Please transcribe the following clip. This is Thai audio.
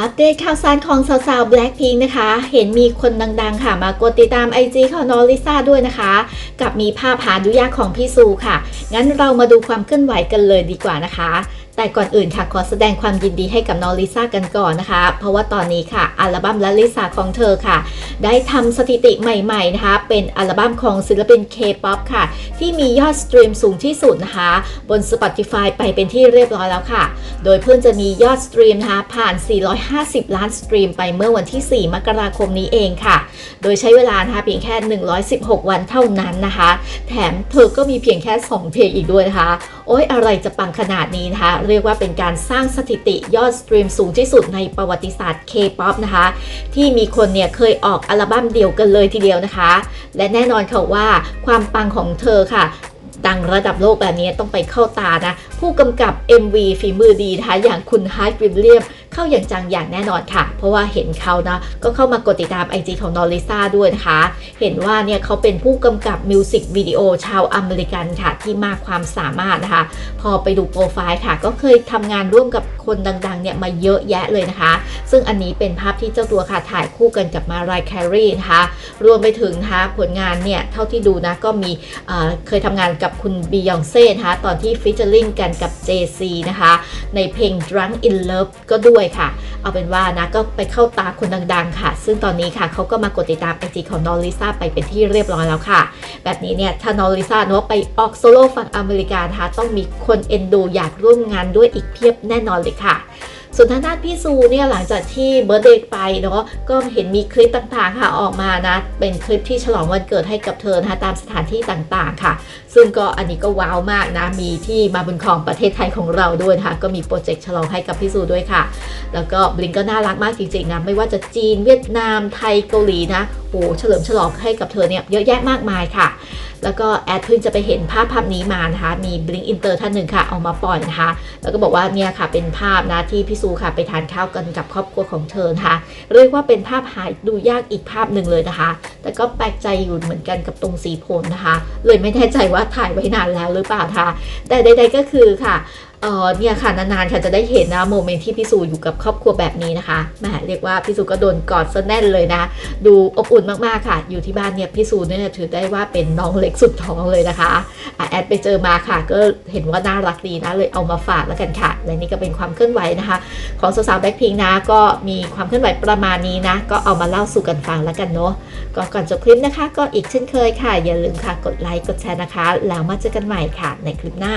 อัปเดตข่าวสารของสาวๆ Blackpink นะคะ เห็นมีคนดังๆ ค่ะ มากดติดตาม IG ของน้องลิซ่าด้วยนะคะ กับมีภาพหาดูยากของพี่ซูค่ะ งั้นเรามาดูความเคลื่อนไหวกันเลยดีกว่านะคะ แต่ก่อนอื่นค่ะขอแสดงความยินดีให้กับน้องลิซ่ากันก่อนนะคะ เพราะว่าตอนนี้ค่ะอัลบั้มและลิซ่าของเธอค่ะ ได้ทำสถิติใหม่ๆนะคะ เป็นอัลบั้มของศิลปิน K-POP ค่ะ ที่มียอดสตรีมสูงที่สุดนะคะ บน Spotify ไปเป็นที่เรียบร้อยแล้วค่ะ โดยเพิ่งจะมียอดสตรีมนะคะผ่าน 450 ล้านสตรีมไปเมื่อวันที่ 4 มกราคมนี้เองค่ะ โดยใช้เวลานะคะเพียงแค่ 116 วันเท่านั้นนะคะ แถมเธอก็มีเพียงแค่ 2 เพลงอีกด้วยนะคะ โอ้ยอะไรจะปังขนาดนี้นะคะ เรียกว่าเป็นการสร้างสถิติยอดสตรีมสูงที่สุดในประวัติศาสตร์ K-POP นะคะ ที่มีคนเนี่ยเคยออกอัลบั้มเดียวกันเลยทีเดียวนะคะ และแน่นอนค่ะว่าความปังของเธอค่ะดังระดับโลกแบบนี้ต้องไปเข้าตานะ ผู้กำกับ MV ฝีมือดีนะคะอย่างคุณฮาร์ดวิลเลียม เข้าอย่างจังอย่างแน่นอนค่ะ เพราะว่าเห็นเขานะก็เข้ามากดติดตาม IG ของนอริซ่าด้วยนะคะ เห็นว่าเนี่ยเขาเป็นผู้กำกับมิวสิกวิดีโอชาวอเมริกันค่ะ ที่มากความสามารถนะคะ พอไปดูโปรไฟล์ค่ะ ก็เคยทำงานร่วมกับคนดังๆเนี่ยมาเยอะแยะเลยนะคะ ซึ่งอันนี้เป็นภาพที่เจ้าตัวค่ะถ่ายคู่กันกับมารายแครีนะคะรวมไปถึงนะคะผลงานเนี่ยเท่าที่ดูนะก็มีเเคยทำงานกับคุณบียองเซ่นะคะตอนที่ฟิชเชอร์ลิงกันกับ JC นะคะ ในเพลง Drunk in Love ก็ด้วยค่ะ เอาเป็นว่านะก็ไปเข้าตาคนดังๆค่ะ ซึ่งตอนนี้ค่ะเขาก็มากดติดตามไอจีของนอริซ่าไปเป็นที่เรียบร้อยแล้วค่ะ แบบนี้เนี่ยถ้านอริซ่าเนาะไปออกโซโล่ฝั่งอเมริกานะคะต้องมีคนเอ็นดูอยากร่วมงานด้วยอีกเพียบแน่นอนเลยค่ะ ส่วนทางด้านพี่ซูเนี่ยหลังจากที่เบิร์ดเดย์ไปเนาะก็เห็นมีคลิปต่างๆค่ะออกมานะ เป็นคลิปที่ฉลองวันเกิดให้กับเธอนะคะตามสถานที่ต่างๆค่ะ ซึ่งก็อันนี้ก็ว้าวมากนะ มีที่มาบนของประเทศไทยของเราด้วยนะคะก็มีโปรเจกต์ฉลองให้กับพี่ซูด้วยค่ะ แล้วก็บลิงก็น่ารักมากจริงๆนะไม่ว่าจะจีนเวียดนามไทยเกาหลีนะโอ้เฉลิมฉลองให้กับเธอเนี่ยเยอะแยะมากมายค่ะ แล้วก็แอดเพิ่งจะไปเห็นภาพภาพนี้มานะคะ มีบลิงอินเตอร์ท่านหนึ่งค่ะ เอามาปล่อยนะคะ แล้วก็บอกว่าเนี่ยค่ะเป็นภาพนะที่พี่ซูค่ะไปทานข้าวกันกับครอบครัวของเธอนะคะเรียกว่าเป็นภาพหายดูยากอีกภาพหนึ่งเลยนะคะ แต่ก็แปลกใจอยู่เหมือนกันกับตรงสีผมนะคะ เลยไม่แน่ใจว่าถ่ายไว้นานแล้วหรือเปล่าคะแต่ใดๆก็คือค่ะ เออเนี่ยค่ะนานๆค่ะจะได้เห็นนะโมเมนต์ที่พี่สูอยู่กับครอบครัวแบบนี้นะคะแหมเรียกว่าพี่สูก็โดนกอดซะแน่นเลยนะ ดูอบอุ่นมากๆค่ะ อยู่ที่บ้านเนี่ยพี่สูเนี่ยถือได้ว่าเป็นน้องเล็กสุดท้องเลยนะคะแอดไปเจอมาค่ะ ก็เห็นว่าน่ารักดีนะเลยเอามาฝากแล้วกันค่ะและนี่ก็เป็นความเคลื่อนไหวนะคะ ของสาวๆแบ็คพิงนะก็มีความเคลื่อนไหวประมาณนี้นะ ก็เอามาเล่าสู่กันฟังแล้วกันเนาะก็ก่อนจบคลิปนะคะ ก็อีกเช่นเคยค่ะ อย่าลืมค่ะกดไลค์กดแชร์นะคะ แล้วมาเจอกันใหม่ค่ะ ในคลิปหน้า